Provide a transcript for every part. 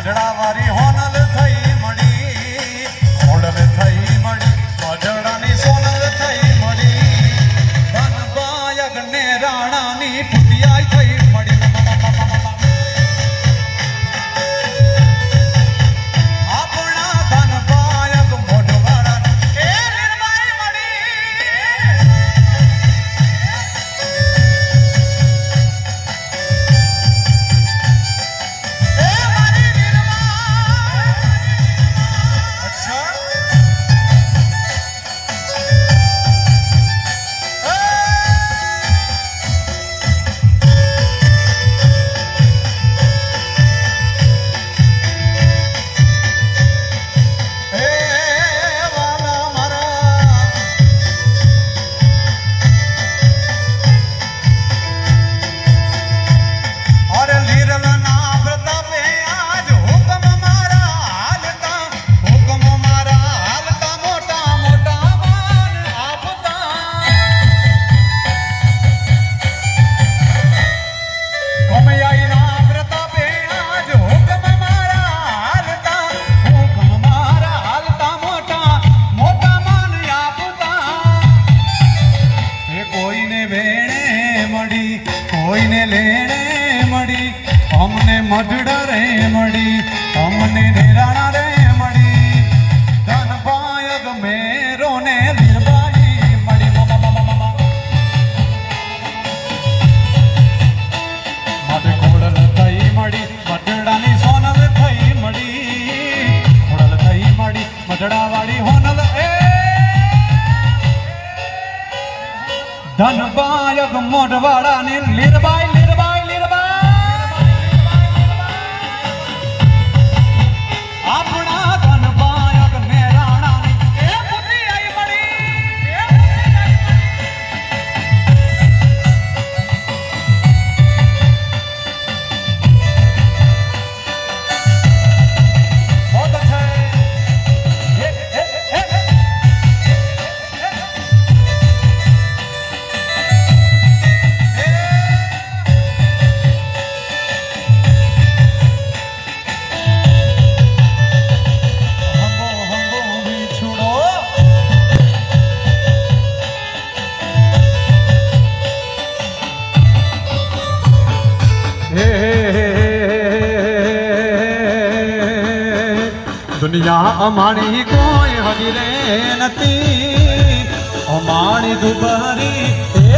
મઢડા વારી હોનલ કોઈને મળી, અમને મઢડા રે મળી, અમને નિરાણા રે મળી. ધન પાયક મેરો ને લીરબાઈ મળી મઢડાની સોનલ થઈ મળી. ખોડલ થઈ મળી મઢડાવાળી હોનલ એ. ધનબાયક દુનિયા અમારી કોઈ હગી રે નથી. અમારી દુબારી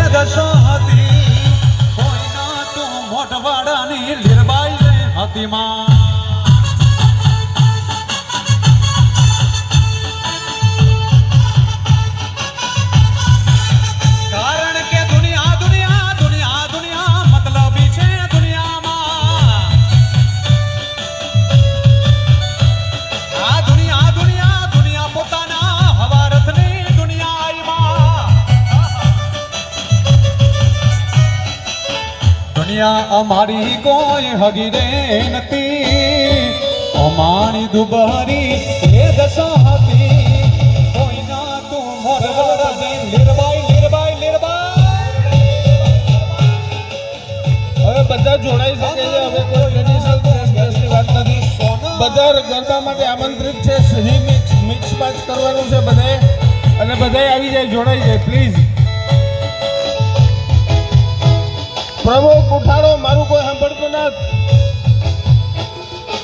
એ દશો હતી. કોઈ ના તું મોટવાડાની લીરબાઈ હતી માં. દુનિયા અમારી કોઈ હગી રે નથી. અમારી દુબારી એ દશા હતી. કોઈ તું મોરવાડા દે લીરબાઈ લીરબાઈ લીરબાઈ. હવે બધા જોડાઈ શકે છે. હવે કોઈ ડ્રેસની વાત નથી. બધા ગરબા માટે આમંત્રિત છે. સહી મિક્સ મેચ કરવાનું છે. બધાએ અને બધાય આવી જાય, જોડાઈ જાય. પ્લીઝ પ્રમુખ ઉઠાડો મારું કોઈ સાંભળતું ના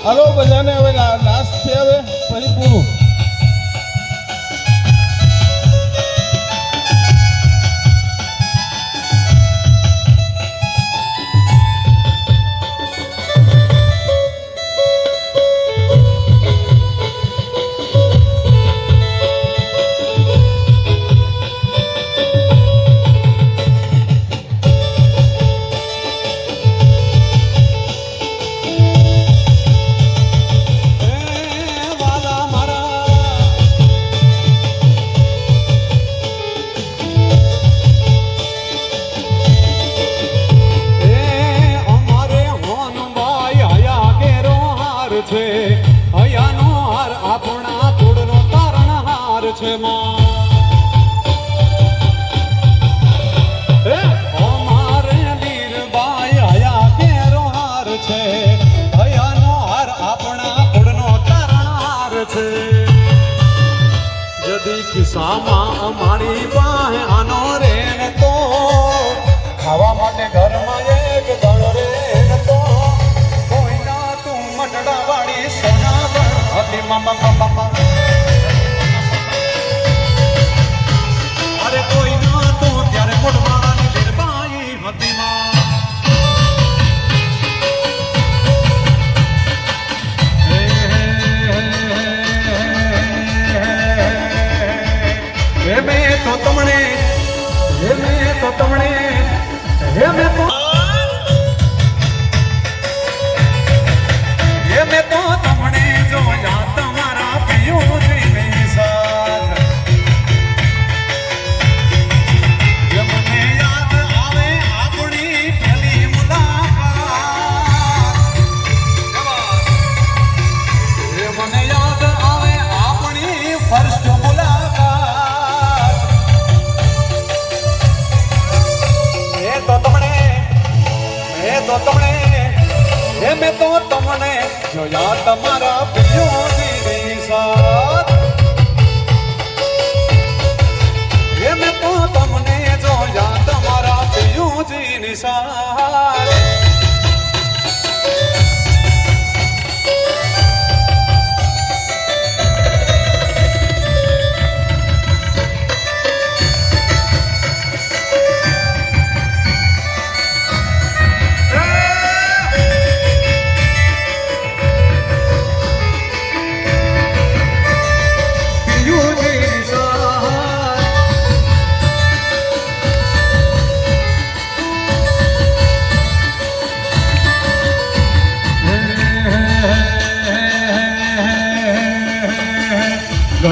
હલો બધાને હવે લાસ્ટ છે હવે પછી પૂરું. છે માં કિસ્સામાં અમારી પાસે તો ખાવા માટે ઘરમાં કોઈના તું મટડા હતી મામા મામા તો તમને હે મેં તો તમને જોયા તમારા પિયોની સાથ. એ મેં તો તમને જોયા તમારા પિયુજીની સાથ.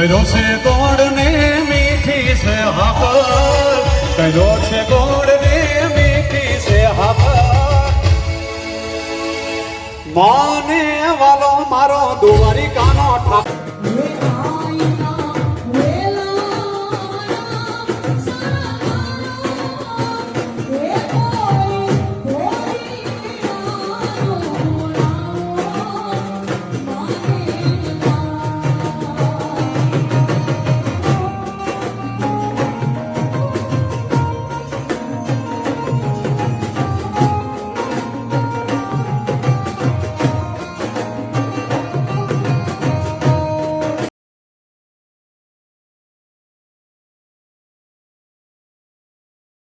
ગયો છે ગોળ ને મીઠી છે હાકર કર્યો છે ગોળ ને મીઠી છે હાકર માને વાલો મારો દુવારી કાનો ઠાક